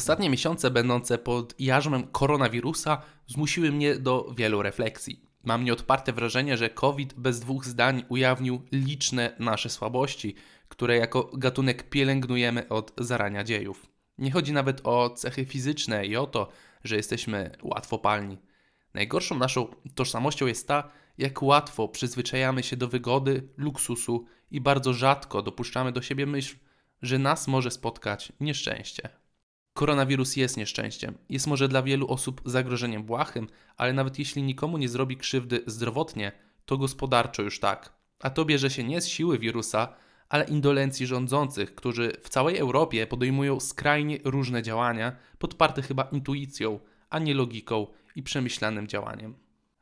Ostatnie miesiące będące pod jarzmem koronawirusa zmusiły mnie do wielu refleksji. Mam nieodparte wrażenie, że COVID bez dwóch zdań ujawnił liczne nasze słabości, które jako gatunek pielęgnujemy od zarania dziejów. Nie chodzi nawet o cechy fizyczne i o to, że jesteśmy łatwopalni. Najgorszą naszą tożsamością jest ta, jak łatwo przyzwyczajamy się do wygody, luksusu i bardzo rzadko dopuszczamy do siebie myśl, że nas może spotkać nieszczęście. Koronawirus jest nieszczęściem. Jest może dla wielu osób zagrożeniem błahym, ale nawet jeśli nikomu nie zrobi krzywdy zdrowotnie, to gospodarczo już tak. A to bierze się nie z siły wirusa, ale indolencji rządzących, którzy w całej Europie podejmują skrajnie różne działania, podparte chyba intuicją, a nie logiką i przemyślanym działaniem.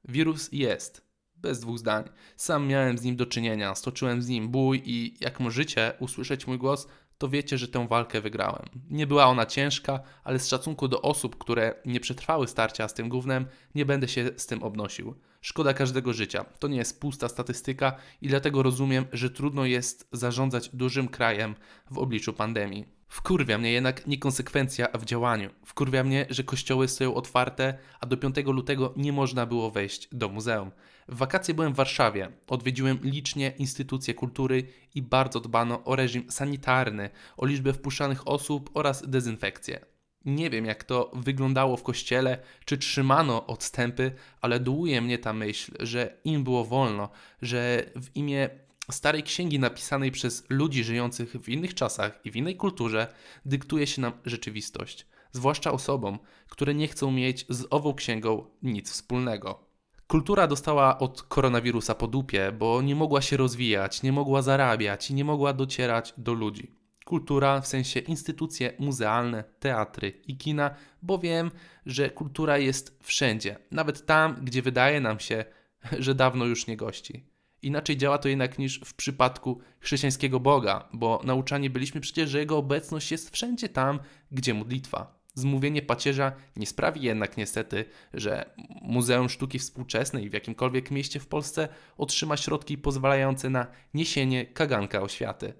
Wirus jest, bez dwóch zdań. Sam miałem z nim do czynienia, stoczyłem z nim bój i jak możecie usłyszeć mój głos, to wiecie, że tę walkę wygrałem. Nie była ona ciężka, ale z szacunku do osób, które nie przetrwały starcia z tym gównem, nie będę się z tym obnosił. Szkoda każdego życia. To nie jest pusta statystyka i dlatego rozumiem, że trudno jest zarządzać dużym krajem w obliczu pandemii. Wkurwia mnie jednak niekonsekwencja w działaniu. Wkurwia mnie, że kościoły stoją otwarte, a do 5 lutego nie można było wejść do muzeum. W wakacje byłem w Warszawie, odwiedziłem licznie instytucje kultury i bardzo dbano o reżim sanitarny, o liczbę wpuszczanych osób oraz dezynfekcję. Nie wiem, jak to wyglądało w kościele, czy trzymano odstępy, ale dołuje mnie ta myśl, że im było wolno, że w imię starej księgi napisanej przez ludzi żyjących w innych czasach i w innej kulturze dyktuje się nam rzeczywistość, zwłaszcza osobom, które nie chcą mieć z ową księgą nic wspólnego. Kultura dostała od koronawirusa po dupie, bo nie mogła się rozwijać, nie mogła zarabiać i nie mogła docierać do ludzi. Kultura w sensie instytucje muzealne, teatry i kina, bo wiem, że kultura jest wszędzie, nawet tam, gdzie wydaje nam się, że dawno już nie gości. Inaczej działa to jednak niż w przypadku chrześcijańskiego Boga, bo nauczani byliśmy przecież, że Jego obecność jest wszędzie tam, gdzie modlitwa. Zmówienie pacierza nie sprawi jednak niestety, że Muzeum Sztuki Współczesnej w jakimkolwiek mieście w Polsce otrzyma środki pozwalające na niesienie kaganka oświaty.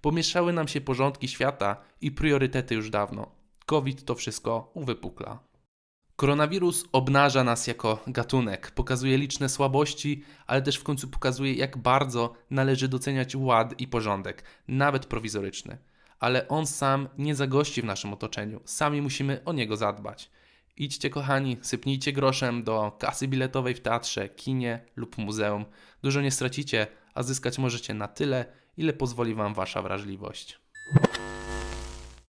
Pomieszały nam się porządki świata i priorytety już dawno. COVID to wszystko uwypukla. Koronawirus obnaża nas jako gatunek, pokazuje liczne słabości, ale też w końcu pokazuje, jak bardzo należy doceniać ład i porządek, nawet prowizoryczny. Ale on sam nie zagości w naszym otoczeniu, sami musimy o niego zadbać. Idźcie, kochani, sypnijcie groszem do kasy biletowej w teatrze, kinie lub muzeum. Dużo nie stracicie, a zyskać możecie na tyle, ile pozwoli Wam Wasza wrażliwość.